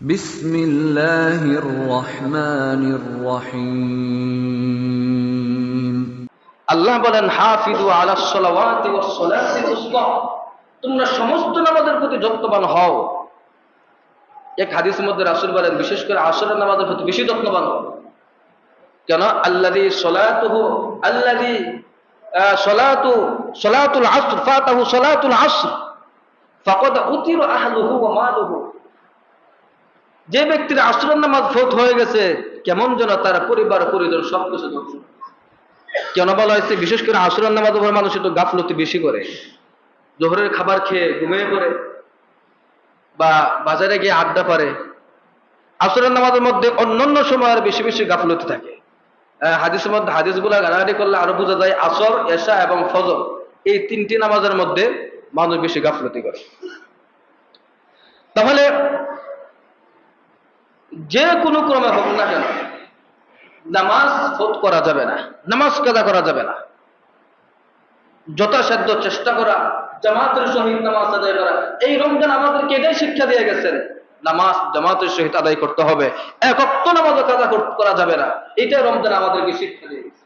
বিসমিল্লাহির রহমানির রহিম। আল্লাহ বলেন, হাফিজু আলাস সালাওয়াতি ওয়াস সালাতিল তোমরা সমস্ত নামাজের প্রতি যত্নবান হও। এক হাদিসের মধ্যে রাসূল বলেন, বিশেষ করে আসরের নামাজের প্রতি বেশি যত্নবান হও। কেন? আল্লাযী সলাতুহু, আল্লাযী সলাতু, সালাতুল আসর, ফাতাহু সালাতুল আসর। ফাকাদ উতিরা আহলুহু ওয়া মালুহু। যে ব্যক্তির আসরের নামাজ ফৌত হয়ে গেছে, কেমন যেন তার পরিবার, পরিজন সবকিছু ধ্বংস। কেন বলা হয়েছে? বিশেষ করে আসরের নামাজ পড়ে মানুষ একটু গাফলতি বেশি করে। জোহরের খাবার খেয়ে ঘুমিয়ে পড়ে বা বাজারে গিয়ে আড্ডা পারে। আসরের নামাজের মধ্যে অন্যান্য সময়ের বেশি বেশি গাফলতি থাকে। হাদিসের মধ্যে হাদিসগুলা গানাগাড়ি করলে আরও বোঝা যায় আসর, এশা এবং ফজর এই তিনটি নামাজের মধ্যে মানুষ বেশি গাফলতি করে। তাহলে যে কোনো ক্রমে হোক না কেন, নামাজ ফোট করা যাবে না, নামাজ কাদা করা যাবে না। যথাসাধ্য চেষ্টা করা, জামাতের সহিত নামাজ আদায় করা, এই রমজান আমাদেরকে এটাই শিক্ষা দিয়ে গেছেন, নামাজ জামাতের সহিত আদায় করতে হবে। একত্র নামাজ কাদা করা যাবে না। এটাই রমজান আমাদেরকে শিক্ষা দিয়ে গেছে।